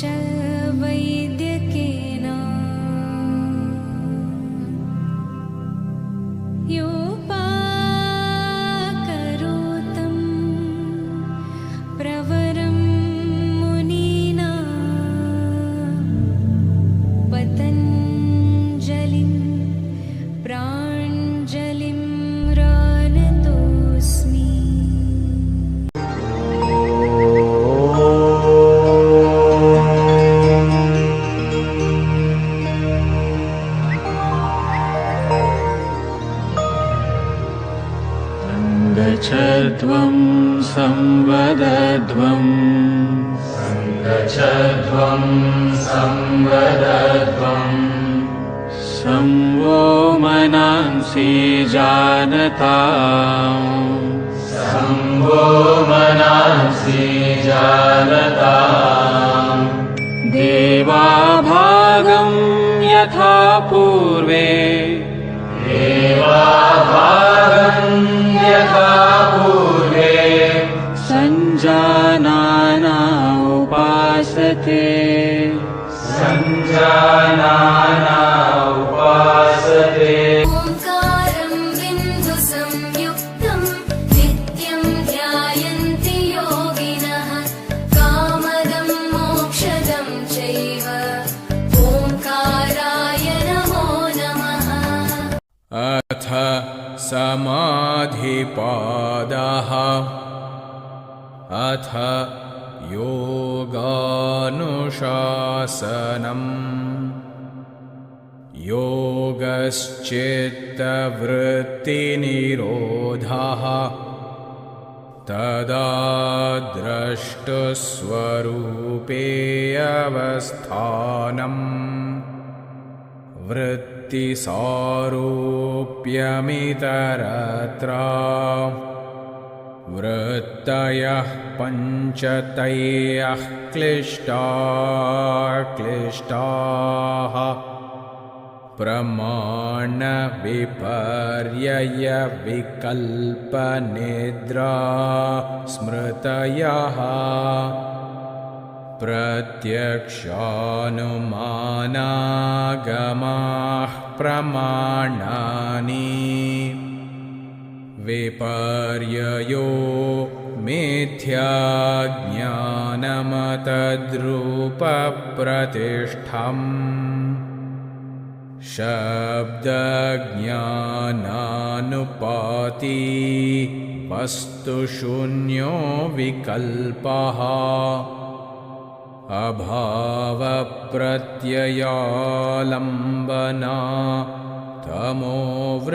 च वैद्यकेन पूर्वे अथ समाधिपादः। अथ योगानुशासनम्। योगश्चित्तवृत्तिनिरोधः। तदा द्रष्टुस्वरूपेऽवस्थानम् वृत्तिसारूप्यमितरत्र वृत्तयः पञ्चतयः क्लिष्टा क्लिष्टाः। प्रमाणविपर्ययविकल्पनिद्रा स्मृतयः प्रत्यक्षानुमानागमाः प्रमाणानि। विपर्ययो मिथ्याज्ञानमतद्रूपप्रतिष्ठम्। शब्दज्ञानानुपाती वस्तुशून्यो विकल्पः अभावप्रत्ययालम्बना तमोवृत्तिर्निद्रा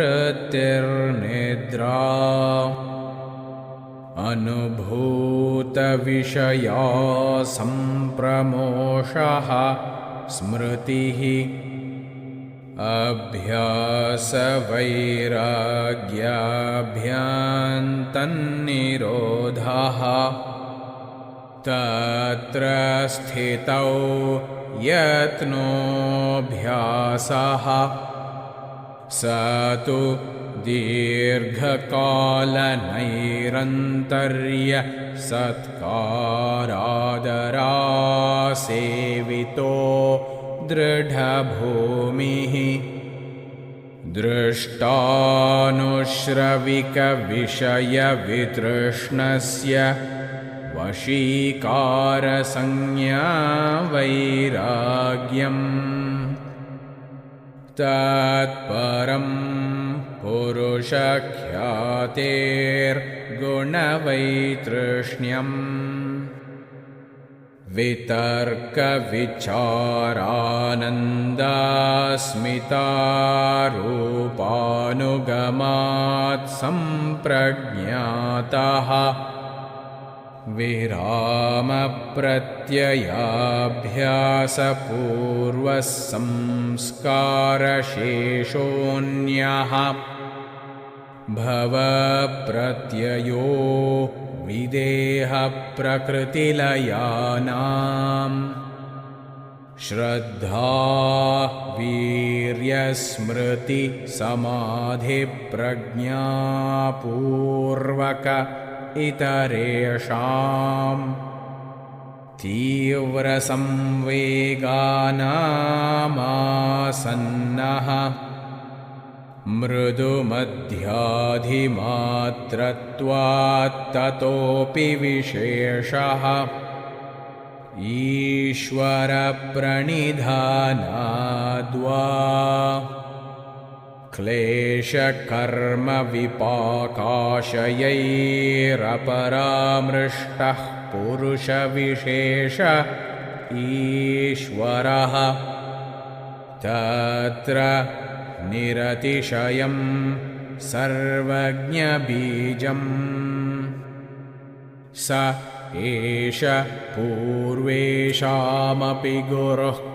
अनुभूतविषया सम्प्रमोषः स्मृतिः अभ्यासवैराग्याभ्यान्तन्निरोधः तत्र स्थितौ यत्नोऽभ्यासः। स तु दीर्घकालनैरन्तर्य सत्कारादरासेवितो दृढभूमिः। दृष्टानुश्रविकविषयवितृष्णस्य वशीकारसंज्ञा वैराग्यम् तत्परं पुरुषख्यातेर्गुणवैतृष्ण्यम्। वितर्कविचारानन्दास्मितारूपानुगमात् सम्प्रज्ञातः विरामप्रत्ययाभ्यासपूर्वः संस्कारशेषोऽन्यः भवप्रत्ययो विदेहप्रकृतिलयानाम् श्रद्धा वीर्यस्मृतिसमाधिप्रज्ञापूर्वक इतरेषाम् तीव्रसंवेगानामासन्नः मृदुमध्याधिमात्रत्वात्ततोऽपि विशेषः ईश्वरप्रणिधानाद्वा क्लेशकर्मविपाकाशयैरपरामृष्टः पुरुषविशेष ईश्वरः। तत्र निरतिशयं सर्वज्ञबीजम्। स एष पूर्वेषामपि गुरुः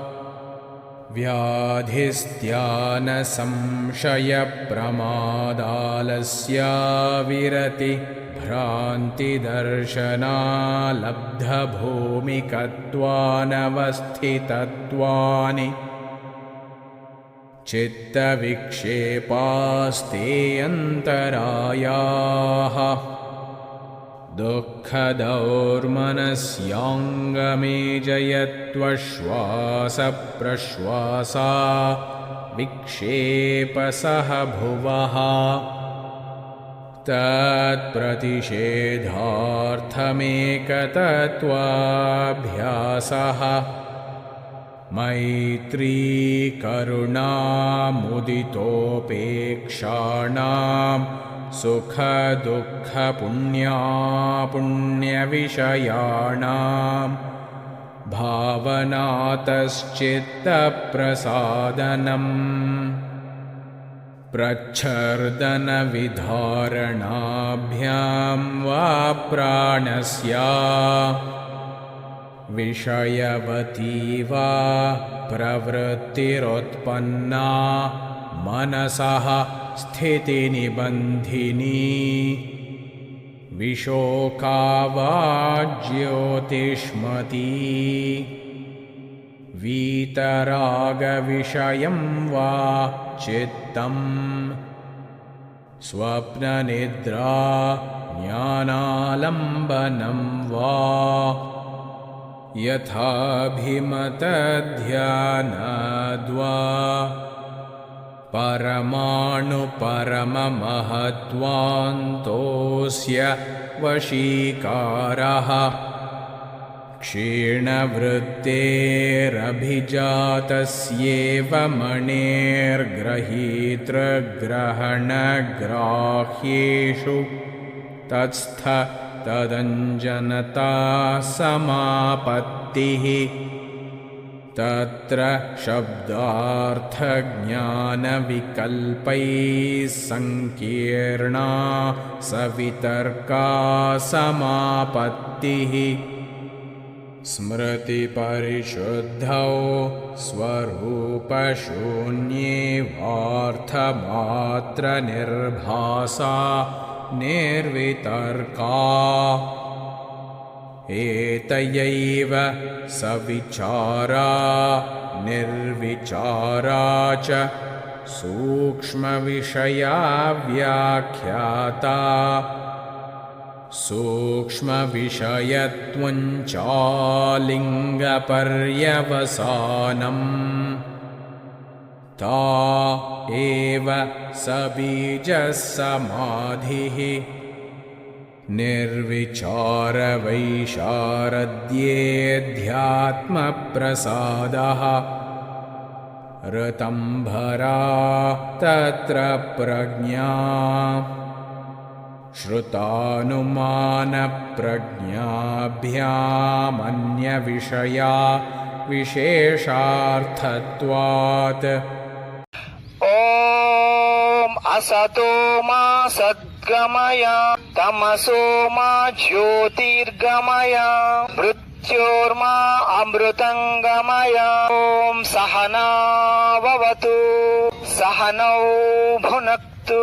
प्रत्यक्षेतनाधिगमोऽप्यन्तरायाभावश्च व्याधिस्त्यानसंशयप्रमादालस्याविरति भ्रान्तिदर्शनालब्धभूमिकत्वानवस्थितत्वानि। चित्तविक्षेपास्ते अन्तरायाः दुःखदौर्मनस्याङ्गमे जयत्वश्वासप्रश्वासा विक्षेपसह भुवः। तत्प्रतिषेधार्थमेकतत्त्वाभ्यासः। मैत्रीकरुणामुदितोपेक्षाणां सुखदुःखपुण्यापुण्यविषयाणां भावनातश्चित्तप्रसादनम् प्रच्छर्दनविधारणाभ्यां वा प्राणस्य विषयवती वा प्रवृत्तिरुत्पन्ना मनसः स्थितिनिबन्धिनी विशोका वा ज्योतिष्मती वीतरागविषयं वा चित्तम्। स्वप्ननिद्रा ज्ञानालम्बनं वा। यथाभिमतध्यानाद्वा परमाणुपरममहत्वान्तोऽस्य वशीकारः। क्षीणवृत्तेरभिजातस्येव मणेर्गृहीतृग्रहणग्राह्येषु तत्स्थ तदञ्जनता समापत्तिः तत्र शब्दार्थज्ञानविकल्पैः सङ्कीर्णा सवितर्का समापत्तिः। स्मृतिपरिशुद्धौ स्वरूपशून्येवार्थमात्रनिर्भासा निर्वितर्का एतयैव सविचारा निर्विचारा च सूक्ष्मविषया व्याख्याता सूक्ष्मविषयत्वञ्चालिङ्गपर्यवसानम् ता एव सबीजसमाधिः निर्विचारवैशारद्येऽध्यात्मप्रसादः ऋतम्भरा तत्र प्रज्ञा। श्रुतानुमानप्रज्ञाभ्यामन्यविषया विशेषार्थत्वात् అసతో మా సద్గమయ తమసో మా జ్యోతిర్గమయ మృత్యోర్మా అమృతంగమయ ఓం సహనావతు సహనౌ భునక్తు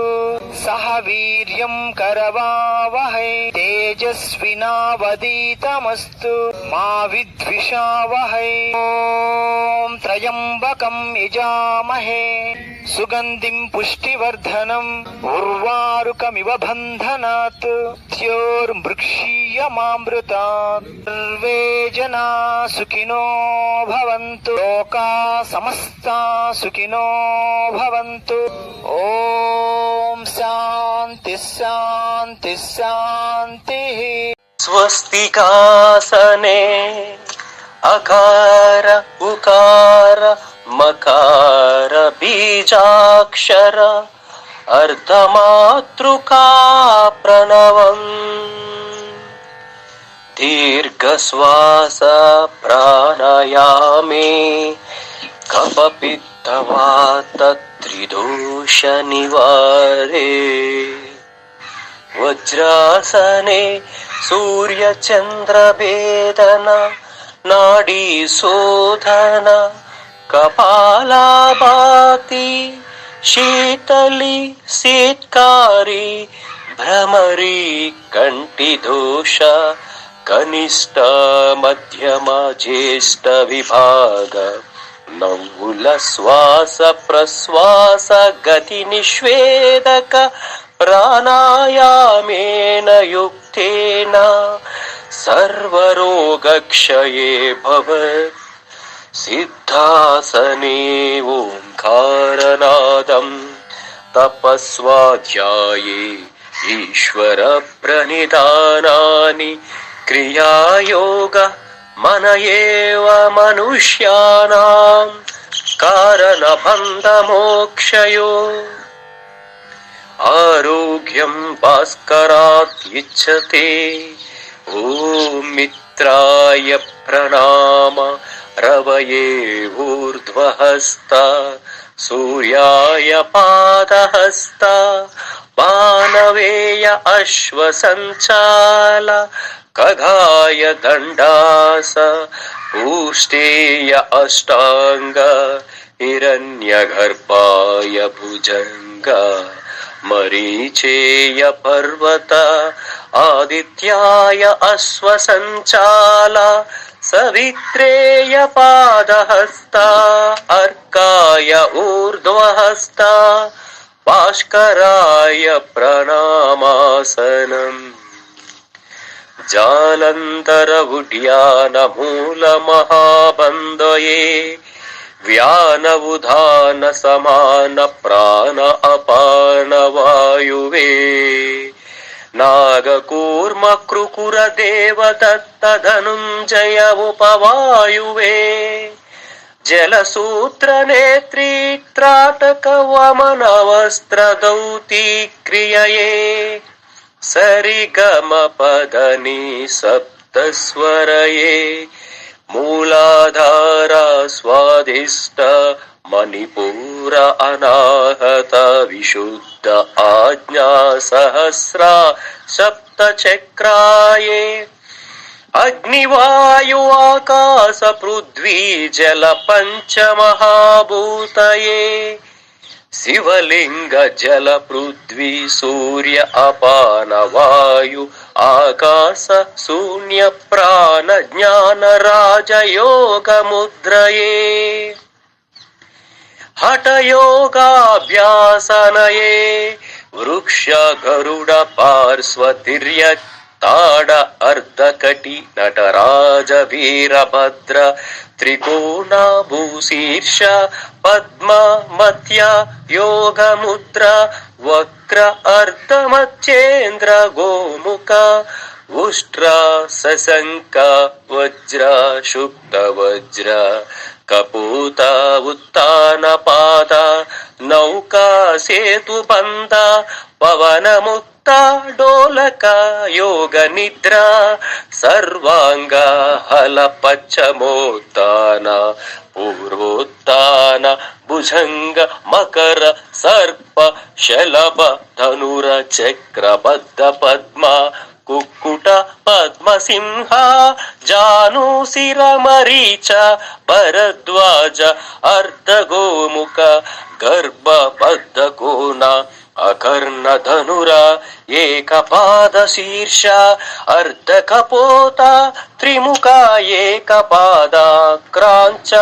సహ వీర్యం కరవావహై తేజస్వినావదీతమస్తు మా విద్విషావహై ఓం త్రయంబకం యజామహే సుగంధిం పుష్టివర్ధనం ఉర్వారుకమివ బంధనాత్ మృక్షీయమామృతా సర్వే జనా సుఖినో భవంతు. లోకా సమస్త సుఖినో భవంతు. ఓం శాంతి శాంతి శాంతి. స్వస్తికాసనే. అకార ఉకార మకార బీజాక్షర అర్ధమాతృకా ప్రణవం దీర్ఘశ్వాస ప్రాణయామే కపపిత్తవాత త్రిదోష నివారే వజ్రాసనే సూర్యచంద్రభేదన నాడీ శోధన కపాలాభాతి శీతలి శీత్కారి భ్రమరి కంటి దోష కనిష్ట మధ్యమ జ్యేష్ఠ విభాగ నవ్వుల శ్వాస ప్రశ్వాస గతి నిషేధక ప్రాణాయామేన యుక్తేన सर्वरोगक्षये भवत् सिद्धासने ओङ्कारनादम् तपस्वाध्याये ईश्वरप्रणिधानानि क्रियायोग मन एव मनुष्याणाम् कारणबन्धमोक्षयो आरोग्यम् भास्करात् इच्छते ॐ मित्राय प्रणाम रवये ऊर्ध्वहस्त सूर्याय पादहस्त पानवेय अश्वसञ्चाल कघाय दण्डास पूष्टेय अष्टाङ्ग हिरण्यगर्भाय भुजङ्ग మరీచేయ పర్వత ఆదిత్యాయ అశ్వసంచాల సవిత్రేయ పాదహస్త అర్కాయ ఊర్ధ్వహస్త భాస్కరాయ ప్రణామాసనం. జాలంతర ఉడ్యానమూలమహాబంధయే मूल महाबन्दये व्यान उधान समान प्राण अपान वायुवे नागकूर्म कृकुर देव दत्त धनुञ्जय उपवायुवे जलसूत्र नेत्री त्राटक वमन वस्त्र दौती क्रियये सरिगम पदनि सप्तस्वरये मूलाधार स्वादिष्ट मणिपूर अनाहत विशुद्ध आज्ञा सहस्रा सप्तचक्राये। अग्निवायु आकाश पृथ्वी जल पञ्चमहाभूतये శివలింగ జల పృథ్వీ సూర్య అపానవాయు ఆకాశ శూన్య ప్రాణ జ్ఞాన రాజయోగ ముద్రయే. హఠయోగాభ్యాసనయే వృక్ష గరుడ పార్శ్వతిర్య తాడ అర్ధకటి నటరాజ వీరభద్ర త్రికోణాభూశీర్ష పద్మ మధ్య యోగముద్ర వక్ర అర్ధమచ్చేంద్ర గోముఖ ఉష్ట్ర సశంక వజ్ర శుక్త వజ్ర కపూత ఉత్తాన పాద నౌకా సేతుబంధ పవనముక్త డోలక యోగ నిద్ర సర్వాంగ హల పచ్చమోత్న పూర్వోత్న భుజంగ మకర సర్ప శలభ ధనుర చక్ర బద్ధ పద్మ కుక్కుట పద్మ సింహ జాను శిర మరీచ భరద్వాజ అర్ధ గోముఖ గర్భ బద్ధ కోణ అకర్ణధనుర ఏకపాద శీర్ష అర్ధకపోత త్రిముఖ ఏకపాద క్రాంచ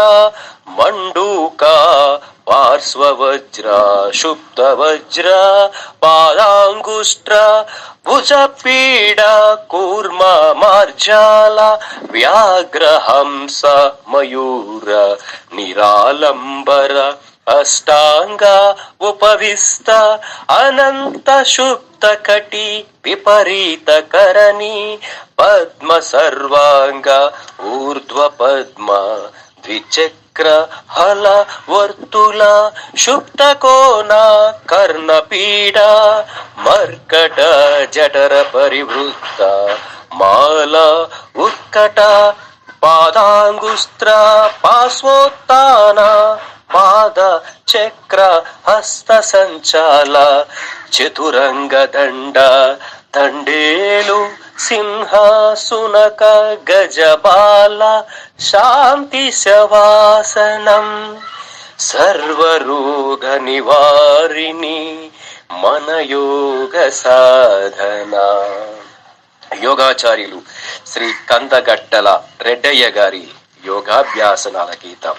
మండూక పార్శ్వవజ్ర శుప్తవజ్ర పాదాంగుష్ట్ర భుజపీడ కూర్మ మార్జాల వ్యాఘ్రహంస మయూర నిరాలంబర అష్టాంగ ఉపవిస్త అనంత శుప్త కటి విపరీత కరణి పద్మ సర్వాంగ ఊర్ధ్వ పద్మ ద్విచక్ర హల వర్తుల శుప్త కోన కర్ణపీడ మర్కట జఠర పరివృత్త మాల ఉత్కట పాదాంగుస్త్ర పార్శ్వోత్తాన పాద చక్ర హస్త సంచాల చతురంగ దండ దండేలు సింహాసునక గజబాల శాంతి శవాసనం. సర్వరోగ నివారిణి మన యోగ సాధన. యోగాచార్యులు శ్రీ కందగట్టల రెడ్డయ్య గారి యోగాభ్యాసనాల గీతం.